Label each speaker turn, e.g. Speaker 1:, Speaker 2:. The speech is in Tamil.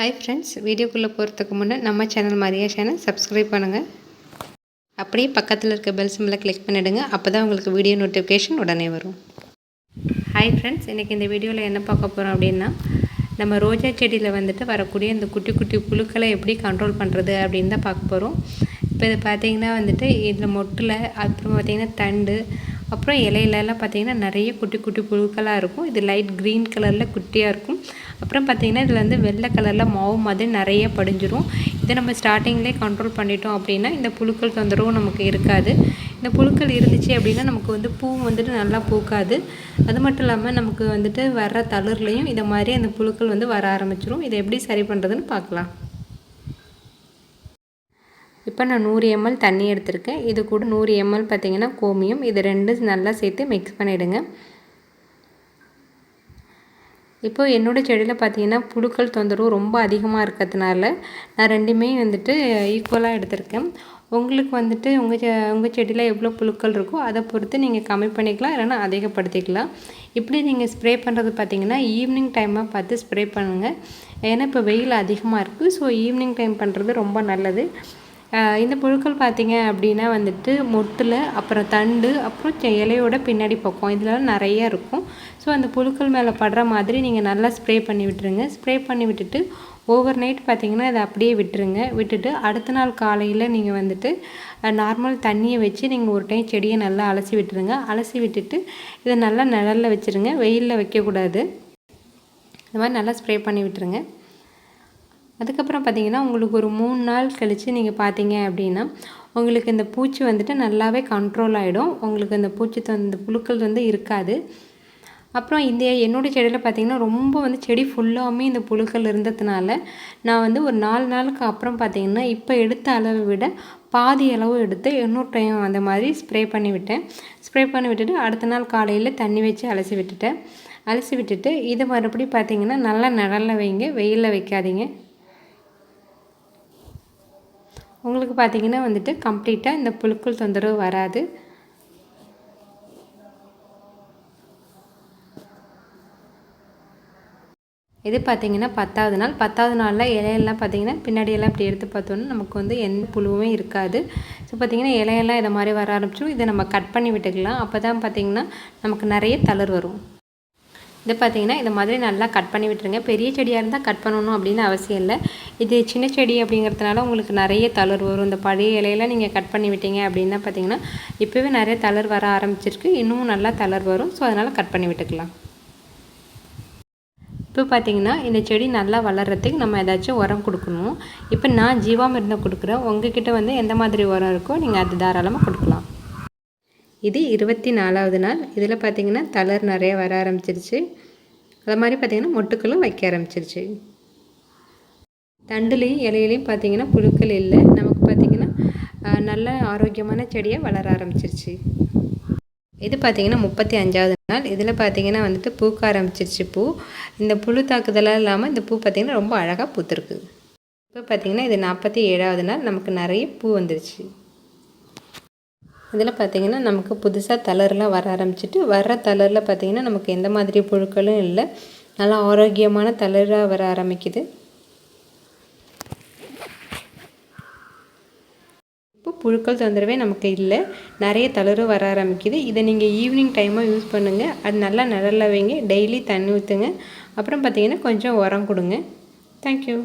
Speaker 1: ஹாய் ஃப்ரெண்ட்ஸ் வீடியோக்குள்ளே போகிறதுக்கு முன்னே நம்ம சேனல் மரியா சேனல் சப்ஸ்கிரைப் பண்ணுங்கள் அப்படியே பக்கத்தில் இருக்க பெல் சிம்மில் கிளிக் பண்ணிவிடுங்க அப்போ தான் உங்களுக்கு வீடியோ நோட்டிஃபிகேஷன் உடனே வரும். ஹாய் ஃப்ரெண்ட்ஸ் இன்றைக்கி இந்த வீடியோவில் என்ன பார்க்க போகிறோம் அப்படின்னா நம்ம ரோஜா செடியில் வந்துட்டு வரக்கூடிய இந்த குட்டி குட்டி புழுக்களை எப்படி கண்ட்ரோல் பண்ணுறது அப்படின்னு தான் பார்க்க போகிறோம் இப்போ இது பார்த்திங்கன்னா வந்துட்டு இதில் மொட்டில் அப்புறம் பார்த்திங்கன்னா தண்டு அப்புறம் இலையிலலாம் பார்த்திங்கன்னா நிறைய குட்டி குட்டி புழுக்களாக இருக்கும். இது லைட் க்ரீன் கலரில் குட்டியாக இருக்கும். அப்புறம் பார்த்திங்கன்னா இதில் வந்து வெள்ளை கலரில் மாவு மாதிரி நிறைய படிஞ்சிரும். இதை நம்ம ஸ்டார்டிங்லேயே கண்ட்ரோல் பண்ணிட்டோம் அப்படின்னா இந்த புழுக்கள் தொந்தரவும் நமக்கு இருக்காது. இந்த புழுக்கள் இருந்துச்சு அப்படின்னா நமக்கு வந்து பூ வந்துட்டு நல்லா பூக்காது. அது மட்டும் இல்லாமல் நமக்கு வந்துட்டு வர்ற தளிர்லையும் இதை மாதிரி அந்த புழுக்கள் வந்து வர ஆரம்பிச்சிரும். இதை எப்படி சரி பண்ணுறதுன்னு பார்க்கலாம். இப்போ நான் நூறு எம்எல் தண்ணி எடுத்திருக்கேன். இது கூட நூறு எம்எல் பார்த்திங்கன்னா கோமியம். இது ரெண்டும் நல்லா சேர்த்து மிக்ஸ் பண்ணிவிடுங்க இப்போ என்னோடய செடியில் பார்த்தீங்கன்னா புழுக்கள் தொந்தரவு ரொம்ப அதிகமாக இருக்கிறதுனால நான் ரெண்டுமே வந்துட்டு ஈக்குவலாக எடுத்திருக்கேன். உங்களுக்கு வந்துட்டு உங்கள் செ உங்கள் செடியில் எவ்வளோ புழுக்கள் இருக்கோ அதை பொறுத்து நீங்கள் கம்மி பண்ணிக்கலாம் இல்லைன்னா அதிகப்படுத்திக்கலாம். இப்படி நீங்கள் ஸ்ப்ரே பண்ணுறது பார்த்தீங்கன்னா ஈவினிங் டைமாக பார்த்து ஸ்ப்ரே பண்ணுங்கள் ஏன்னா இப்போ வெயில் அதிகமாக இருக்குது ஸோ ஈவினிங் டைம் பண்ணுறது ரொம்ப நல்லது. இந்த புழுக்கள் பார்த்திங்க அப்படின்னா வந்துட்டு மொட்டில் அப்புறம் தண்டு அப்புறம் இலையோட பின்னாடி பக்கம். இதில் நிறைய இருக்கும். ஸோ அந்த புழுக்கள் மேலே படுற மாதிரி நீங்கள் நல்லா ஸ்ப்ரே பண்ணி விட்டுருங்க. ஸ்ப்ரே பண்ணி விட்டுட்டு ஓவர் நைட் பார்த்திங்கன்னா இதை அப்படியே விட்டுருங்க. விட்டுட்டு அடுத்த நாள் காலையில் நீங்கள் வந்துட்டு நார்மல் தண்ணியை வச்சு நீங்கள் ஒரு டைம் செடியை நல்லா அலசி விட்டுருங்க. அலசி விட்டுட்டு இதை நல்லா நிழலில் வச்சுருங்க. வெயிலில் வைக்கக்கூடாது. இந்த மாதிரி நல்லா ஸ்ப்ரே பண்ணி விட்டுருங்க. அதுக்கப்புறம் பார்த்திங்கன்னா உங்களுக்கு ஒரு மூணு நாள் கழித்து நீங்கள் பார்த்தீங்க அப்படின்னா உங்களுக்கு இந்த பூச்சி வந்துட்டு நல்லாவே கண்ட்ரோல் ஆகிடும் உங்களுக்கு இந்த பூச்சி இந்த புழுக்கள் வந்து இருக்காது. அப்புறம் இந்த என்னோடய செடியில் பார்த்திங்கன்னா ரொம்ப வந்து செடி ஃபுல்லாகவுமே இந்த புழுக்கள் இருந்ததுனால நான் வந்து ஒரு நாலு நாளுக்கு அப்புறம் பார்த்திங்கன்னா இப்போ எடுத்த அளவை விட பாதி அளவு எடுத்து இன்னொரு டைம் அந்த மாதிரி ஸ்ப்ரே பண்ணி விட்டேன். ஸ்ப்ரே பண்ணி விட்டுட்டு அடுத்த நாள் காலையில் தண்ணி வச்சு அலசி விட்டுட்டேன். அலசி விட்டுட்டு இதை மறுபடி பார்த்திங்கன்னா நல்லா நிழலில் வைங்க. வெயிலில் வைக்காதீங்க. உங்களுக்கு பார்த்திங்கன்னா வந்துட்டு கம்ப்ளீட்டாக இந்த புழுக்கள் தொந்தரவு வராது. இது பார்த்திங்கன்னா பத்தாவது நாள். பத்தாவது நாளில் இலையெல்லாம் பார்த்திங்கன்னா பின்னாடியெல்லாம் இப்படி எடுத்து பார்த்தோன்னா நமக்கு வந்து எந்த புழுவுமே இருக்காது. ஸோ பார்த்திங்கன்னா இலையெல்லாம் இதை மாதிரி வர ஆரம்பிச்சிடும். இதை நம்ம கட் பண்ணி விட்டுக்கலாம். அப்போ தான் பார்த்திங்கன்னா நமக்கு நிறைய தளர் வரும். இது பார்த்திங்கன்னா இந்த மாதிரி நல்லா கட் பண்ணி விட்டுருங்க. பெரிய செடியாக இருந்தால் கட் பண்ணணும் அப்படின்னு அவசியம் இல்லை. இது சின்ன செடி அப்படிங்கிறதுனால உங்களுக்கு நிறைய தளர் வரும். இந்த பழைய இலையில நீங்கள் கட் பண்ணி விட்டீங்க அப்படின்னா பார்த்தீங்கன்னா இப்போவே நிறைய தளர் வர ஆரம்பிச்சிருக்கு. இன்னமும் நல்லா தளர் வரும். ஸோ அதனால் கட் பண்ணி விட்டுக்கலாம். இப்போ பார்த்தீங்கன்னா இந்த செடி நல்லா வளர்கிறதுக்கு நம்ம ஏதாச்சும் உரம் கொடுக்கணும். இப்போ நான் ஜீவாமிருந்தம் கொடுக்குறேன். உங்ககிட்ட வந்து எந்த மாதிரி உரம் இருக்கோ நீங்கள் அது தாராளமாக கொடுக்கலாம். இது இருபத்தி நாலாவது நாள். இதில் பார்த்திங்கன்னா தளர் நிறைய வர ஆரம்பிச்சிருச்சு. அது மாதிரி பார்த்திங்கன்னா மொட்டுக்களும் வைக்க ஆரம்பிச்சிருச்சு. தண்டுலேயும் இலையிலையும் பார்த்திங்கன்னா புழுக்கள் இல்லை. நமக்கு பார்த்திங்கன்னா நல்ல ஆரோக்கியமான செடியாக வளர ஆரம்பிச்சிருச்சு. இது பார்த்திங்கன்னா முப்பத்தி அஞ்சாவது நாள். இதில் பார்த்திங்கன்னா வந்துட்டு பூக்க ஆரம்பிச்சிருச்சு பூ. இந்த புழு தாக்குதலாக இல்லாமல் இந்த பூ பார்த்திங்கன்னா ரொம்ப அழகாக பூத்துருக்கு. இப்போ பார்த்திங்கன்னா இது நாற்பத்தி ஏழாவது நாள். நமக்கு நிறைய பூ வந்துருச்சு. இதில் பார்த்திங்கன்னா நமக்கு புதுசாக தளர்லாம் வர ஆரம்பிச்சிட்டு வர்ற தளரில் பார்த்திங்கன்னா நமக்கு எந்த மாதிரி புழுக்களும் இல்லை. நல்லா ஆரோக்கியமான தளராக வர ஆரம்பிக்குது. இப்போ புழுக்கள் தொந்தரவே நமக்கு இல்லை. நிறைய தளரும் வர ஆரம்பிக்குது. இதை நீங்கள் ஈவினிங் டைமாக யூஸ் பண்ணுங்கள் அது நல்லா நிழல்ல வைங்க. டெய்லி தண்ணி ஊற்றுங்க. அப்புறம் பார்த்திங்கன்னா கொஞ்சம் உரம் கொடுங்க. தேங்க்யூ